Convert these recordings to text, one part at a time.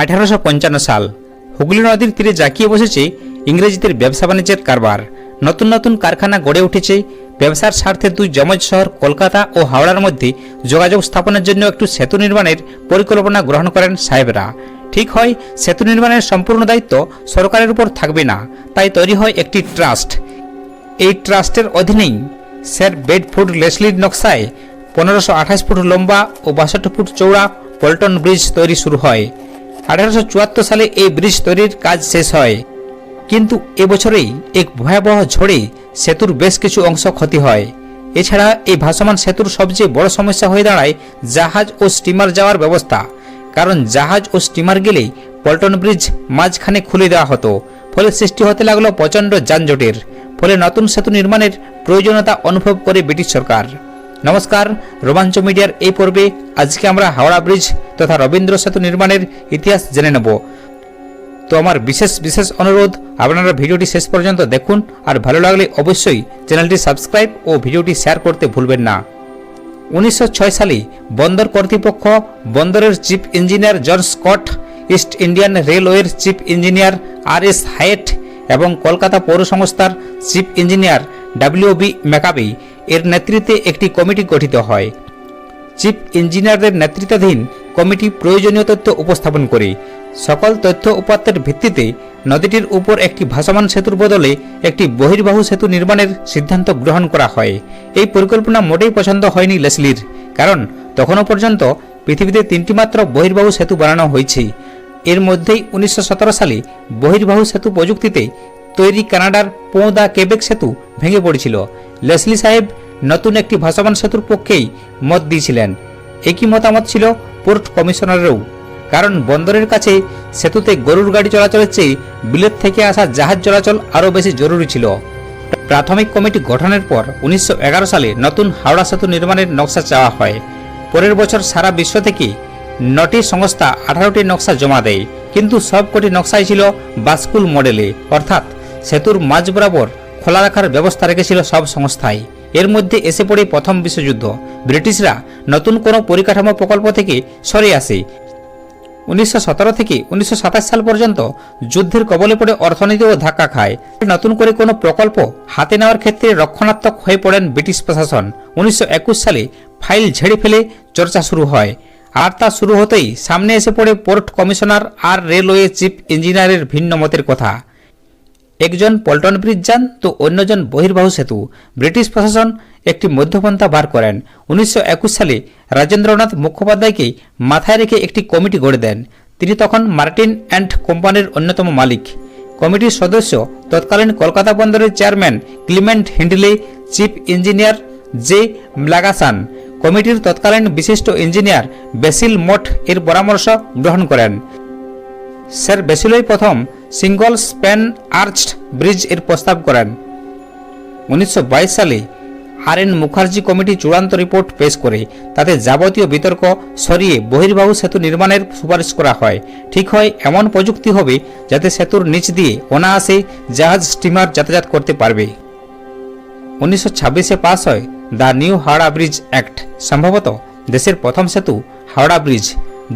আঠারোশো পঞ্চান্ন সাল হুগলি নদীর তীরে জাঁকিয়ে বসেছে ইংরেজিদের ব্যবসা বাণিজ্যের কারবার। নতুন নতুন কারখানা গড়ে উঠেছে। ব্যবসার স্বার্থে দুই যমজ শহর কলকাতা ও হাওড়ার মধ্যে যোগাযোগ স্থাপনের জন্য একটু সেতু নির্মাণের পরিকল্পনা গ্রহণ করেন সাহেবরা। ঠিক হয়, সেতু নির্মাণের সম্পূর্ণ দায়িত্ব সরকারের উপর থাকবে না, তাই তৈরি হয় একটি ট্রাস্ট। এই ট্রাস্টের অধীনেই স্যার বেডফুড লেসলির নকশায় পনেরোশো ফুট লম্বা ও বাষট্টি ফুট চৌড়া পল্টন ব্রিজ তৈরি শুরু হয়। আঠারোশো চুয়াত্তর সালে এই ব্রিজ তৈরির কাজ শেষ হয়। কিন্তু এবছরেই এক ভয়াবহ ঝড়ে সেতুর বেশ কিছু অংশ ক্ষতি হয়। এছাড়া এই ভাসমান সেতুর সবচেয়ে বড় সমস্যা হয়ে দাঁড়ায় জাহাজ ও স্টিমার যাওয়ার ব্যবস্থা। কারণ জাহাজ ও স্টিমার গেলেই পল্টন ব্রিজ মাঝখানে খুলে দেওয়া হতো। ফলে সৃষ্টি হতে লাগল প্রচণ্ড যানজটের। ফলে নতুন সেতু নির্মাণের প্রয়োজনীয়তা অনুভব করে ব্রিটিশ সরকার। নমস্কার, রোমাঞ্চ মিডিয়ার এই পর্বে আজকে আমরা হাওড়া ব্রিজ তথা রবীন্দ্র সেতু নির্মাণের ইতিহাস জেনে নেব। তো আমার বিশেষ বিশেষ অনুরোধ, আপনারা ভিডিওটি শেষ পর্যন্ত দেখুন আর ভালো লাগলে অবশ্যই চ্যানেলটি সাবস্ক্রাইব ও ভিডিওটি শেয়ার করতে ভুলবেন না। উনিশশো ছয় সালে বন্দর কর্তৃপক্ষ বন্দরের chief engineer John Scott, East Indian রেলওয়ের chief engineer R S Hyatt এবং কলকাতা পৌর সংস্থার chief engineer W B McCabe এর নেতৃত্বে একটি কমিটি গঠিত হয়। চিফ ইঞ্জিনিয়ারদের নেতৃত্বাধীন কমিটি প্রয়োজনীয় তথ্য উপস্থাপন করে। সকল তথ্য উপাত্তের ভিত্তিতে নদীটির উপর একটি ভাসমান সেতুর বদলে একটি বহির্বাহু সেতু নির্মাণের সিদ্ধান্ত গ্রহণ করা হয়। এই পরিকল্পনা মোটেই পছন্দ হয়নি লেসলির, কারণ তখনও পর্যন্ত পৃথিবীতে তিনটি মাত্র বহির্বাহু সেতু বানানো হয়েছে। এর মধ্যেই উনিশশো সতেরো সালে বহির্বাহু সেতু প্রযুক্তিতে তৈরি কানাডার পোঁদা কেবেক সেতু ভেঙে পড়েছিল। লেসলি সাহেব নতুন একটি ভাসমান সেতুর পক্ষেই মত দিয়েছিলেন। একই মতামত ছিল পোর্ট কমিশনারেরও। কারণ বন্দরের কাছে সেতুতে গরুর গাড়ি চলাচলের চেয়ে বিলেত থেকে আসা জাহাজ চলাচল আরও বেশি জরুরি ছিল। প্রাথমিক কমিটি গঠনের পর উনিশশো এগারো সালে নতুন হাওড়া সেতু নির্মাণের নকশা চাওয়া হয়। পরের বছর সারা বিশ্ব থেকে নটি সংস্থা আঠারোটি নকশা জমা দেয়। কিন্তু সবকটি নকশাই ছিল বাস্কুল মডেলে। অর্থাৎ সেতুর মাঝ বরাবর খোলা রাখার ব্যবস্থা রেখেছিল সব সংস্থাই। এর মধ্যে এসে পড়ে প্রথম বিশ্বযুদ্ধ। ব্রিটিশরা নতুন কোনো পরিকাঠামো প্রকল্প থেকে সরে আসে। উনিশশো সতেরো থেকে উনিশশো সাতাশ সাল পর্যন্ত যুদ্ধের কবলে পড়ে অর্থনীতিও ধাক্কা খায়। নতুন করে কোনো প্রকল্প হাতে নেওয়ার ক্ষেত্রে রক্ষণাত্মক হয়ে পড়েন ব্রিটিশ প্রশাসন। উনিশশো একুশ সালে ফাইল ঝেড়ে ফেলে চর্চা শুরু হয়। আর তা শুরু হতেই সামনে এসে পড়ে পোর্ট কমিশনার আর রেলওয়ে চিফ ইঞ্জিনিয়ারের ভিন্ন মতের কথা। একজন পল্টন ব্রিজ যান, তো অন্যজন বহির্বাহু সেতু। ব্রিটিশ প্রশাসন একটি মধ্যপন্থা বার করেন। উনিশশো একুশ সালে রাজেন্দ্রনাথ মুখোপাধ্যায়কে মাথায় রেখে একটি কমিটি গড়ে দেন। তিনি তখন মার্টিন অ্যান্ড কোম্পানির অন্যতম মালিক। কমিটির সদস্য তৎকালীন কলকাতা বন্দরের chairman Clement Hindley, chief engineer J McGlashan. কমিটির তৎকালীন বিশিষ্ট ইঞ্জিনিয়ার বেসিল মঠ এর পরামর্শ গ্রহণ করেন। স্যার, বেসিলই প্রথম সিঙ্গল স্প্যান আর্চড ব্রিজের প্রস্তাব করেন। উনিশশো বাইশ সালে আর এন মুখার্জি কমিটি চূড়ান্ত রিপোর্ট পেশ করে। তাতে যাবতীয় বিতর্ক সরিয়ে বহির্বাহু সেতু নির্মাণের সুপারিশ করা হয়। ঠিক হয়, এমন প্রযুক্তি হবে যাতে সেতুর নিচ দিয়ে অনায়াসে জাহাজ, স্টিমার যাতায়াত করতে পারবে। উনিশশো ছাব্বিশে পাস হয় the new Howrah bridge act. সম্ভবত দেশের প্রথম সেতু হাওড়া ব্রিজ,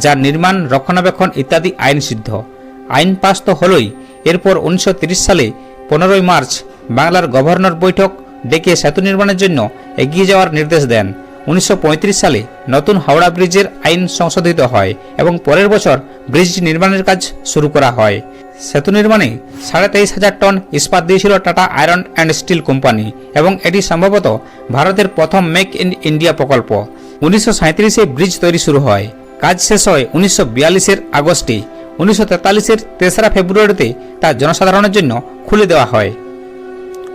যার নির্মাণ, রক্ষণাবেক্ষণ ইত্যাদি আইন সিদ্ধ আইন পাস তো হলই। এরপর উনিশশো সালে পনেরোই মার্চ বাংলার গভর্নর বৈঠক ডেকে সেতু নির্মাণের জন্য এগিয়ে যাওয়ার নির্দেশ দেন। উনিশশো পঁয়ত্রিশ সালে নতুন হাওড়া ব্রিজের আইন সংশোধিত হয় এবং পরের বছর ব্রিজ নির্মাণের কাজ শুরু করা হয়। সেতু নির্মাণে সাড়ে তেইশ হাজার টন ইস্পাত দিয়েছিল Tata iron and steel company এবং এটি সম্ভবত ভারতের প্রথম মেক ইন ইন্ডিয়া প্রকল্প। উনিশশো ব্রিজ তৈরি শুরু হয়। কাজ শেষ হয় উনিশশো আগস্টে উনিশশো তেতাল্লিশের তেসরা ফেব্রুয়ারিতে তা জনসাধারণের জন্য খুলে দেওয়া হয়।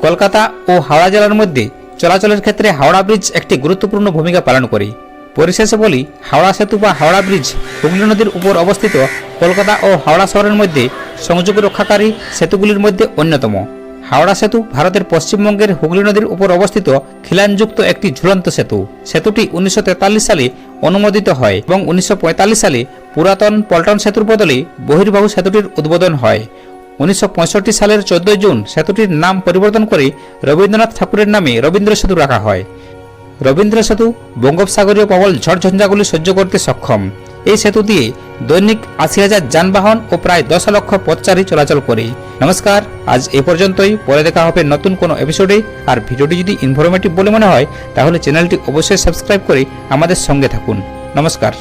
কলকাতা ও হাওড়া জেলার মধ্যে চলাচলের ক্ষেত্রে হাওড়া ব্রিজ একটি গুরুত্বপূর্ণ ভূমিকা পালন করে। পরিশেষে বলি, হাওড়া সেতু বা হাওড়া ব্রিজ হুগলি নদীর উপর অবস্থিত কলকাতা ও হাওড়া শহরের মধ্যে সংযোগ রক্ষাকারী সেতুগুলির মধ্যে অন্যতম। হাওড়া সেতু ভারতের পশ্চিমবঙ্গের হুগলি নদীর উপর অবস্থিত খিলানযুক্ত একটি ঝুলন্ত সেতু। সেতুটি উনিশশো তেতাল্লিশ সালে অনুমোদিত হয় এবং উনিশশো পঁয়তাল্লিশ সালে পুরাতন পল্টন সেতুর বদলে বহির্বাহু সেতুটির উদ্বোধন হয়। উনিশশো পঁয়ষট্টি সালের চোদ্দই জুন সেতুটির নাম পরিবর্তন করে রবীন্দ্রনাথ ঠাকুরের নামে রবীন্দ্র সেতু রাখা হয়। রবীন্দ্র সেতু বঙ্গোপসাগরীয় প্রবল ঝড়ঝঞ্ঝাগুলি সহ্য করতে সক্ষম। এই সেতু দিয়ে দৈনিক আশি হাজার যানবাহন ও প্রায় দশ লক্ষ পথচারী চলাচল করে। নমস্কার, আজ এ পর্যন্তই। পরে দেখা হবে নতুন কোনো এপিসোডে আর ভিডিওটি যদি ইনফরমেটিভ বলে মনে হয়, তাহলে চ্যানেলটি অবশ্যই সাবস্ক্রাইব করে আমাদের সঙ্গে থাকুন। নমস্কার।